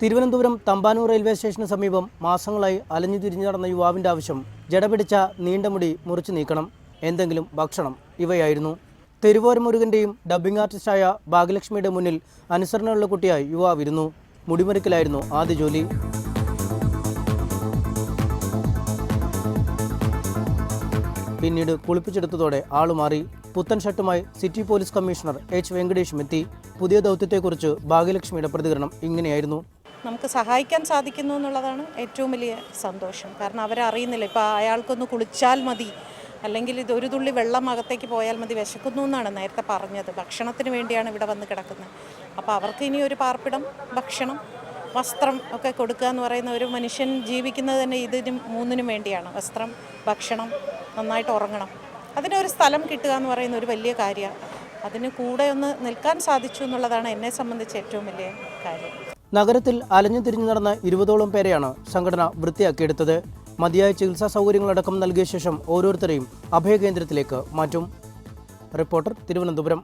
Thiruvananthapuram Thampanoor railway സ്റ്റേഷന് സമീപം മാസങ്ങളായി അലഞ്ഞു തിരിഞ്ഞു നടന്ന യുവാവിന്റെ ആവശ്യം ജടപിടിച്ച നീണ്ട മുടി മുറിച്ചു നീക്കണം. എന്തെങ്കിലും ഭക്ഷണം ഇവയായിരുന്നു. തെരുവോര മുരുകന്റെയും ഡബ്ബിംഗ് ആർട്ടിസ്റ്റായ ഭാഗ്യലക്ഷ്മിയുടെ മുന്നിൽ അനുസരണയുള്ള കുട്ടിയായി യുവാവിരുന്നു. മുടിമുറിക്കലായിരുന്നു ആദ്യ ജോലി. പിന്നീട് കുളിപ്പിച്ചെടുത്തതോടെ ആളുമാറി പുത്തൻ ഷർട്ടുമായി സിറ്റി പോലീസ് കമ്മീഷണർ എച്ച് വെങ്കടേഷും എത്തി. പുതിയ ദൗത്യത്തെക്കുറിച്ച് ഭാഗ്യലക്ഷ്മിയുടെ പ്രതികരണം ഇങ്ങനെയായിരുന്നു. നമുക്ക് സഹായിക്കാൻ സാധിക്കുന്നു എന്നുള്ളതാണ് ഏറ്റവും വലിയ സന്തോഷം. കാരണം അവരറിയുന്നില്ല ഇപ്പോൾ അയാൾക്കൊന്ന് കുളിച്ചാൽ മതി. അല്ലെങ്കിൽ ഇത് ഒരു തുള്ളി വെള്ളം അകത്തേക്ക് പോയാൽ മതി വിശക്കുന്നു എന്നാണ് നേരത്തെ പറഞ്ഞത്. ഭക്ഷണത്തിന് വേണ്ടിയാണ് ഇവിടെ വന്ന് കിടക്കുന്നത്. അപ്പോൾ അവർക്ക് ഇനി ഒരു പാർപ്പിടം ഭക്ഷണം വസ്ത്രം ഒക്കെ കൊടുക്കുക എന്ന് പറയുന്ന ഒരു മനുഷ്യൻ ജീവിക്കുന്നത് തന്നെ ഇതിനും മൂന്നിനും വേണ്ടിയാണ്. വസ്ത്രം ഭക്ഷണം നന്നായിട്ട് ഉറങ്ങണം. അതിനൊരു സ്ഥലം കിട്ടുക എന്ന് പറയുന്ന ഒരു വലിയ കാര്യമാണ് അതിന് കൂടെ ഒന്ന് നിൽക്കാൻ സാധിച്ചു എന്നുള്ളതാണ് എന്നെ സംബന്ധിച്ച് ഏറ്റവും വലിയ കാര്യം. നഗരത്തിൽ അലഞ്ഞു തിരിഞ്ഞു നടന്ന ഇരുപതോളം പേരെയാണ് സംഘടന വൃത്തിയാക്കിയെടുത്തത്. മതിയായ ചികിത്സാ സൗകര്യങ്ങളടക്കം നൽകിയ ശേഷം ഓരോരുത്തരെയും അഭയകേന്ദ്രത്തിലേക്ക് മാറ്റും. റിപ്പോർട്ടർ തിരുവനന്തപുരം.